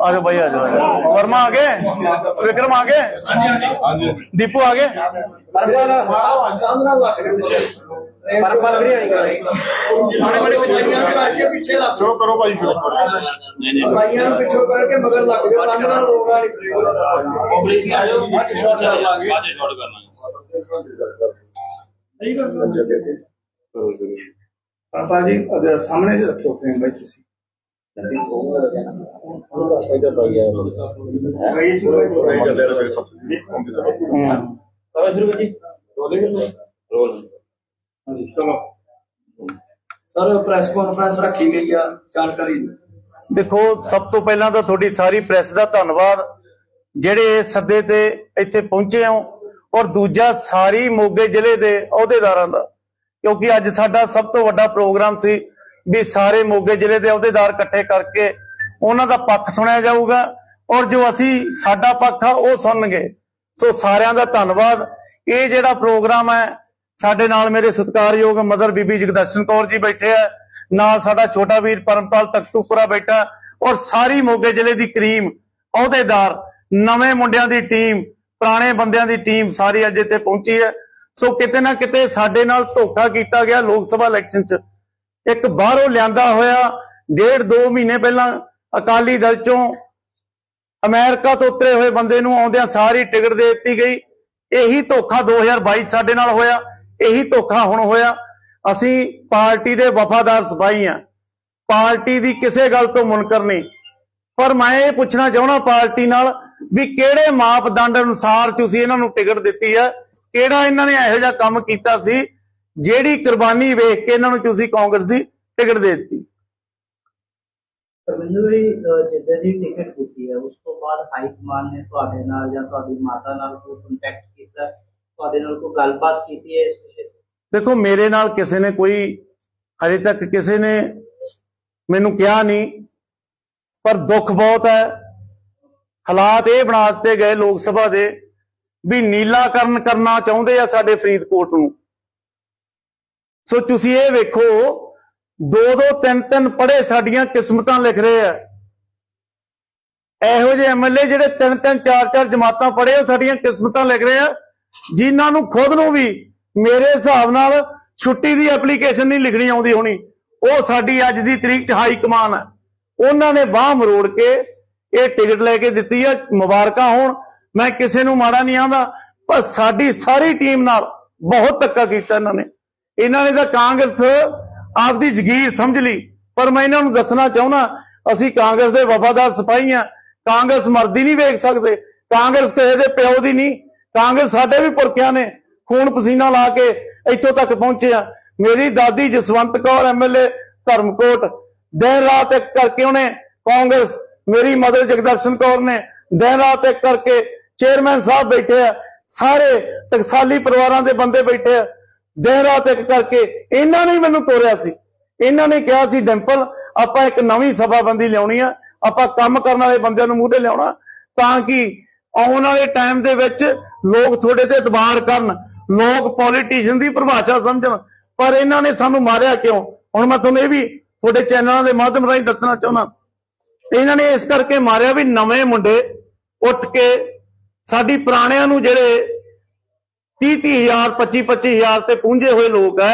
आ जाओ भाई आ जाओ आ जाओ। वर्मा आ गए विक्रम आ गए दीपू आ गए ਚਲੋ ਕਰੋ ਭਾਈ ਫਿਰ ਭਾਈਆਂ ਨੂੰ ਪਿੱਛੋਂ ਕਰਕੇ ਮਗਰ ਲੱਗ ਜਾਓ ਕੰਨ ਨਾਲ ਲੋਗਾ ਨਹੀਂ ਪਾਪਾ ਜੀ ਅਗਰ ਸਾਹਮਣੇ ਜਿਹੇ ਰੱਖੋ ਫਰੇਮ ਭਾਈ ਤੁਸੀਂ। ਭਾਈ ਸੁਣੋ ਭਾਈ ਗੱਲ ਹੈ। ਮੇਰੇ ਪਾਸ ਨਹੀਂ ਹੁੰਦੀ ਹਾਂਜੀ ਚਲੋ। ਸਰ ਪ੍ਰੈਸ ਕਾਨਫਰੰਸ ਰੱਖੀ ਗਈ ਆ ਜਾਣਕਾਰੀ ਦਿਓ। ਦੇਖੋ ਸਭ ਤੋਂ ਪਹਿਲਾਂ ਤਾਂ ਤੁਹਾਡੀ ਸਾਰੀ ਪ੍ਰੈਸ ਦਾ ਧੰਨਵਾਦ ਜਿਹੜੇ ਇਸ ਸੱਦੇ ਤੇ ਇੱਥੇ ਪਹੁੰਚੇ ਹੋ ਔਰ ਦੂਜਾ ਸਾਰੀ ਮੋਗੇ ਜ਼ਿਲ੍ਹੇ ਦੇ ਅਹੁਦੇਦਾਰਾਂ ਦਾ। ਕਿਉਂਕਿ ਅੱਜ ਸਾਡਾ ਸਭ ਤੋਂ ਵੱਡਾ ਪ੍ਰੋਗਰਾਮ ਸੀ ਵੀ ਸਾਰੇ ਮੋਗੇ ਜ਼ਿਲ੍ਹੇ ਦੇ ਅਹੁਦੇਦਾਰ ਇਕੱਠੇ ਕਰਕੇ ਉਹਨਾਂ ਦਾ ਪੱਖ ਸੁਣਿਆ ਜਾਊਗਾ ਔਰ ਜੋ ਅਸੀਂ, ਸਾਡਾ ਪੱਖ ਆ, ਉਹ ਸੁਣਨਗੇ। ਸੋ ਸਾਰਿਆਂ ਦਾ ਧੰਨਵਾਦ। ਇਹ ਜਿਹੜਾ ਪ੍ਰੋਗਰਾਮ ਹੈ, ਸਾਡੇ ਨਾਲ ਮੇਰੇ ਸਤਿਕਾਰਯੋਗ ਮਦਰ ਬੀਬੀ ਜਗਦਰਸ਼ਨ ਕੌਰ ਜੀ ਬੈਠੇ ਆ, ਨਾਲ ਸਾਡਾ ਛੋਟਾ ਵੀਰ ਪਰਮਪਾਲ ਤਖਤੂਪੁਰਾ ਬੈਠਾ, ਔਰ ਸਾਰੀ ਮੋਗੇ ਜ਼ਿਲ੍ਹੇ ਦੀ ਕਰੀਮ, ਅਹੁਦੇਦਾਰ, ਨਵੇਂ ਮੁੰਡਿਆਂ ਦੀ ਟੀਮ, ਪੁਰਾਣੇ ਬੰਦਿਆਂ ਦੀ ਟੀਮ ਸਾਰੀ ਅੱਜ ਇੱਥੇ ਪਹੁੰਚੀ ਹੈ। ਸੋ ਕਿਤੇ ਨਾ ਕਿਤੇ ਸਾਡੇ ਨਾਲ ਧੋਖਾ ਕੀਤਾ ਗਿਆ ਲੋਕ ਸਭਾ ਇਲੈਕਸ਼ਨ 'ਚ। ਇੱਕ ਬਾਹਰੋਂ ਲਿਆਂਦਾ ਹੋਇਆ ਡੇਢ ਦੋ ਮਹੀਨੇ ਪਹਿਲਾਂ ਅਕਾਲੀ ਦਲ ਚੋਂ ਅਮਰੀਕਾ ਤੋਂ ਉਤਰੇ ਹੋਏ ਬੰਦੇ ਨੂੰ ਆਉਂਦਿਆਂ ਸਾਰੀ ਟਿਕਟ ਦੇ ਦਿੱਤੀ ਗਈ। ਇਹੀ ਧੋਖਾ 2022 'ਚ ਸਾਡੇ ਨਾਲ ਹੋਇਆ, ਇਹੀ ਧੋਖਾ ਹੁਣ ਹੋਇਆ। ਅਸੀਂ ਪਾਰਟੀ ਦੇ ਵਫਾਦਾਰ ਸਿਪਾਹੀ ਆ। ਪਾਰਟੀ ਦੀ ਕਿਸੇ ਗੱਲ ਤੋਂ ਮੁਨਕਰ ਨਹੀਂ। ਪਰ ਮੈਂ ਇਹ ਪੁੱਛਣਾ ਚਾਹਣਾ ਪਾਰਟੀ ਨਾਲ ਵੀ ਕਿਹੜੇ ਮਾਪਦੰਡ ਅਨੁਸਾਰ ਤੁਸੀਂ ਇਹਨਾਂ ਨੂੰ ਟਿਕਟ ਦਿੱਤੀ ਹੈ? ਕਿਹੜਾ ਇਹਨਾਂ ਨੇ ਇਹੋ ਜਿਹਾ ਕੰਮ ਕੀਤਾ ਸੀ ਜਿਹੜੀ ਕੁਰਬਾਨੀ ਵੇਖ ਕੇ ਇਹਨਾਂ ਨੂੰ ਤੁਸੀਂ ਕਾਂਗਰਸ ਦੀ ਟਿਕਟ ਦੇ ਦਿੱਤੀ? ਪਰ ਮੈਨੂੰ ਵੀ ਅਹ, ਜਿੱਦਾਂ ਦੀ ਟਿਕਟ ਦਿੱਤੀ ਹੈ ਉਸ ਤੋਂ ਬਾਅਦ ਹਾਈ ਕਮਾਂਡ ਨੇ ਤੁਹਾਡੇ ਨਾਲ ਜਾਂ ਤੁਹਾਡੀ ਮਾਤਾ ਨਾਲ ਕੋਈ ਕੰਟੈਕਟ ਕੀਤਾ ਤੁਹਾਡੇ ਨਾਲ ਕੋਈ ਗੱਲਬਾਤ ਕੀਤੀ ਹੈ ਇਸ ਵਿਸ਼ੇ ਤੇ? ਦੇਖੋ ਮੇਰੇ ਨਾਲ ਕਿਸੇ ਨੇ ਕੋਈ ਹਜੇ ਤੱਕ ਕਿਸੇ ਨੇ ਮੈਨੂੰ ਕਿਹਾ ਨਹੀਂ ਪਰ ਦੁੱਖ ਬਹੁਤ ਹੈ। ਹਾਲਾਤ ਇਹ ਬਣਾ ਦਿੱਤੇ ਗਏ ਲੋਕ ਸਭਾ ਦੇ ਵੀ ਨੀਲਾਕਰਨ ਕਰਨਾ ਚਾਹੁੰਦੇ ਆ ਸਾਡੇ ਫਰੀਦਕੋਟ ਨੂੰ। ਸੋ ਤੁਸੀਂ ਇਹ ਵੇਖੋ ਦੋ ਦੋ ਤਿੰਨ ਤਿੰਨ ਪੜ੍ਹੇ ਸਾਡੀਆਂ ਕਿਸਮਤਾਂ ਲਿਖ ਰਹੇ ਆ। ਇਹੋ ਜਿਹੇ ਐਮਐਲਏ ਜਿਹੜੇ ਤਿੰਨ ਤਿੰਨ ਚਾਰ ਚਾਰ ਜਮਾਤਾਂ ਪੜ੍ਹੇ ਆ, ਸਾਡੀਆਂ ਕਿਸਮਤਾਂ ਲਿਖ ਰਹੇ ਆ, ਜਿਨ੍ਹਾਂ ਨੂੰ ਖੁਦ ਨੂੰ ਵੀ ਮੇਰੇ ਹਿਸਾਬ ਨਾਲ ਛੁੱਟੀ ਦੀ ਐਪਲੀਕੇਸ਼ਨ ਨਹੀਂ ਲਿਖਣੀ ਆਉਂਦੀ ਹੋਣੀ। ਉਹ ਸਾਡੀ ਅੱਜ ਦੀ ਤਰੀਕ ਚ ਹਾਈ ਕਮਾਨ ਹੈ ਉਹਨਾਂ ਨੇ ਬਾਹ ਮਰੋੜ ਕੇ ਇਹ ਟਿਕਟ ਲੈ ਕੇ ਦਿੱਤੀ ਆ, ਮੁਬਾਰਕਾਂ ਹੋਣ। ਮੈਂ ਕਿਸੇ ਨੂੰ ਮਾੜਾ ਨਹੀਂ ਆਂਦਾ, ਪਰ ਸਾਡੀ ਸਾਰੀ ਟੀਮ ਨਾਲ ਬਹੁਤ ਧੱਕਾ ਕੀਤਾ ਇਹਨਾਂ ਨੇ। ਇਹਨਾਂ ਨੇ ਤਾਂ ਕਾਂਗਰਸ ਆਪਦੀ ਜ਼ਗੀਰ ਸਮਝ ਲਈ, ਪਰ ਮੈਂ ਇਹਨਾਂ ਨੂੰ ਦੱਸਣਾ ਚਾਹੁੰਦਾ, ਅਸੀਂ ਕਾਂਗਰਸ ਦੇ ਵਫਾਦਾਰ ਸਿਪਾਹੀ ਆ, ਕਾਂਗਰਸ ਮਰਦੀ ਨਹੀਂ ਵੇਖ ਸਕਦੇ, ਕਾਂਗਰਸ ਕਿਸੇ ਦੇ ਪਿਓ ਦੀ ਨਹੀਂ, ਕਾਂਗਰਸ ਸਾਡੇ ਵੀ ਪੁਰਖਿਆਂ ਨੇ, ਖੂਨ ਪਸੀਨਾ ਲਾ ਕੇ ਇੱਥੋਂ ਤੱਕ ਪਹੁੰਚੇ ਆ। ਮੇਰੀ ਦਾਦੀ ਜਸਵੰਤ ਕੌਰ ਐਮਐਲਏ ਧਰਮਕੋਟ, ਦਿਨ ਰਾਤ ਇੱਕ ਕਰਕੇ ਉਹਨੇ ਕਾਂਗਰਸ, ਮੇਰੀ ਮਦਰ ਜਗਦਰਸ਼ਨ ਕੌਰ ਨੇ ਦਿਨ ਰਾਤ ਇੱਕ ਕਰਕੇ ਚੇਅਰਮੈਨ ਸਾਹਿਬ ਬੈਠੇ ਆ, ਸਾਰੇ ਟਕਸਾਲੀ ਪਰਿਵਾਰਾਂ ਦੇ ਬੰਦੇ ਬੈਠੇ ਆ। ਦਿਨ ਰਾਤ ਇੱਕ ਕਰਕੇ ਇਹਨਾਂ ਨੇ ਮੈਨੂੰ ਤੋਰਿਆ ਸੀ। ਇਹਨਾਂ ਨੇ ਕਿਹਾ ਸੀ, ਡਿੰਪਲ, ਆਪਾਂ ਇੱਕ ਨਵੀਂ ਸਭਾਬੰਦੀ ਲਿਆਉਣੀ ਆ, ਆਪਾਂ ਕੰਮ ਕਰਨ ਵਾਲੇ ਬੰਦਿਆਂ ਨੂੰ ਮੂਹਰੇ ਲਿਆਉਣਾ, ਤਾਂ ਕਿ ਆਉਣ ਵਾਲੇ ਟਾਈਮ ਦੇ ਵਿੱਚ ਲੋਕ ਤੁਹਾਡੇ ਤੇ ਦਬਾਅ ਕਰਨ, ਲੋਕ ਪੋਲੀਟੀਸ਼ੀਅਨ ਦੀ ਪਰਿਭਾਸ਼ਾ ਸਮਝਣ। ਪਰ ਇਹਨਾਂ ਨੇ ਸਾਨੂੰ ਮਾਰਿਆ ਕਿਉਂ? ਹੁਣ ਮੈਂ ਤੁਹਾਨੂੰ ਇਹ ਵੀ ਤੁਹਾਡੇ ਚੈਨਲਾਂ ਦੇ ਮਾਧਿਅਮ ਰਾਹੀਂ ਦੱਸਣਾ ਚਾਹੁੰਦਾ। ਇਹਨਾਂ ਨੇ ਇਸ ਕਰਕੇ ਮਾਰਿਆ ਵੀ ਨਵੇਂ ਮੁੰਡੇ ਉੱਠ ਕੇ ਸਾਡੀ ਪੁਰਾਣਿਆਂ ਨੂੰ ਜਿਹੜੇ 30 ਹਜ਼ਾਰ 25 25000 ਤੇ ਪੂੰਝੇ ਹੋਏ ਲੋਕ ਹੈ